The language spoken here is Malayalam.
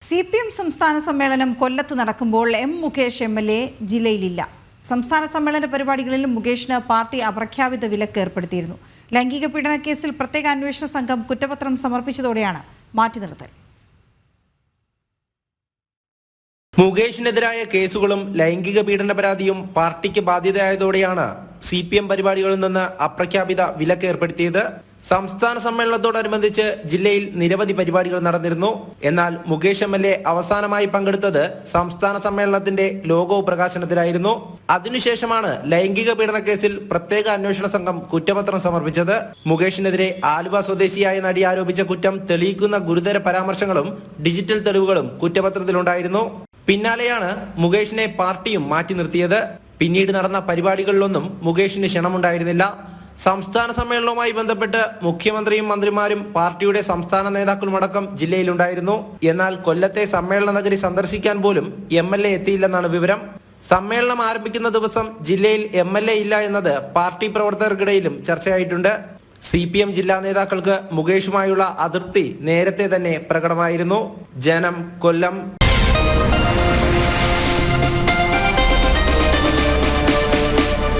സി പി എം സംസ്ഥാന സമ്മേളനം കൊല്ലത്ത് നടക്കുമ്പോൾ M Mukesh M L A ജില്ലയിലില്ല. സംസ്ഥാന സമ്മേളന പരിപാടികളിൽ മുകേഷിന് പാർട്ടി അപ്രഖ്യാപിത വിലക്ക് ഏർപ്പെടുത്തിയിരുന്നു. ലൈംഗിക പീഡന കേസിൽ പ്രത്യേക അന്വേഷണ സംഘം കുറ്റപത്രം സമർപ്പിച്ചതോടെയാണ് മാറ്റി നിർത്തൽ. മുകേഷിനെതിരായ കേസുകളും ലൈംഗിക പീഡന പരാതിയും പാർട്ടിക്ക് ബാധ്യതയായതോടെയാണ് സി പി എം പരിപാടികളിൽ നിന്ന് അപ്രഖ്യാപിത വിലക്ക് ഏർപ്പെടുത്തിയത്. സംസ്ഥാന സമ്മേളനത്തോടനുബന്ധിച്ച് ജില്ലയിൽ നിരവധി പരിപാടികൾ നടന്നിരുന്നു. എന്നാൽ മുകേഷ് എം എൽ എ അവസാനമായി പങ്കെടുത്തത് സംസ്ഥാന സമ്മേളനത്തിന്റെ ലോഗോ പ്രകാശനത്തിലായിരുന്നു. അതിനുശേഷമാണ് ലൈംഗിക പീഡന കേസിൽ പ്രത്യേക അന്വേഷണ സംഘം കുറ്റപത്രം സമർപ്പിച്ചത്. മുകേഷിനെതിരെ ആലുവ സ്വദേശിയായ നടി ആരോപിച്ച കുറ്റം തെളിയിക്കുന്ന ഗുരുതര പരാമർശങ്ങളും ഡിജിറ്റൽ തെളിവുകളും കുറ്റപത്രത്തിലുണ്ടായിരുന്നു. പിന്നാലെയാണ് മുകേഷിനെ പാർട്ടിയും മാറ്റി നിർത്തിയത്. പിന്നീട് നടന്ന പരിപാടികളിലൊന്നും മുകേഷിന് ക്ഷണമുണ്ടായിരുന്നില്ല. സംസ്ഥാന സമ്മേളനവുമായി ബന്ധപ്പെട്ട് മുഖ്യമന്ത്രിയും മന്ത്രിമാരും പാർട്ടിയുടെ സംസ്ഥാന നേതാക്കളുമടക്കം ജില്ലയിലുണ്ടായിരുന്നു. എന്നാൽ കൊല്ലത്തെ സമ്മേളന നഗരി സന്ദർശിക്കാൻ പോലും എം എൽ എ എത്തിയില്ലെന്നാണ് വിവരം. സമ്മേളനം ആരംഭിക്കുന്ന ദിവസം ജില്ലയിൽ എം എൽ എ ഇല്ല എന്നത് പാർട്ടി പ്രവർത്തകർക്കിടയിലും ചർച്ചയായിട്ടുണ്ട്. സി പി എം ജില്ലാ നേതാക്കൾക്ക് മുകേഷുമായുള്ള അതൃപ്തി നേരത്തെ തന്നെ പ്രകടമായിരുന്നു. ജനം കൊല്ലം.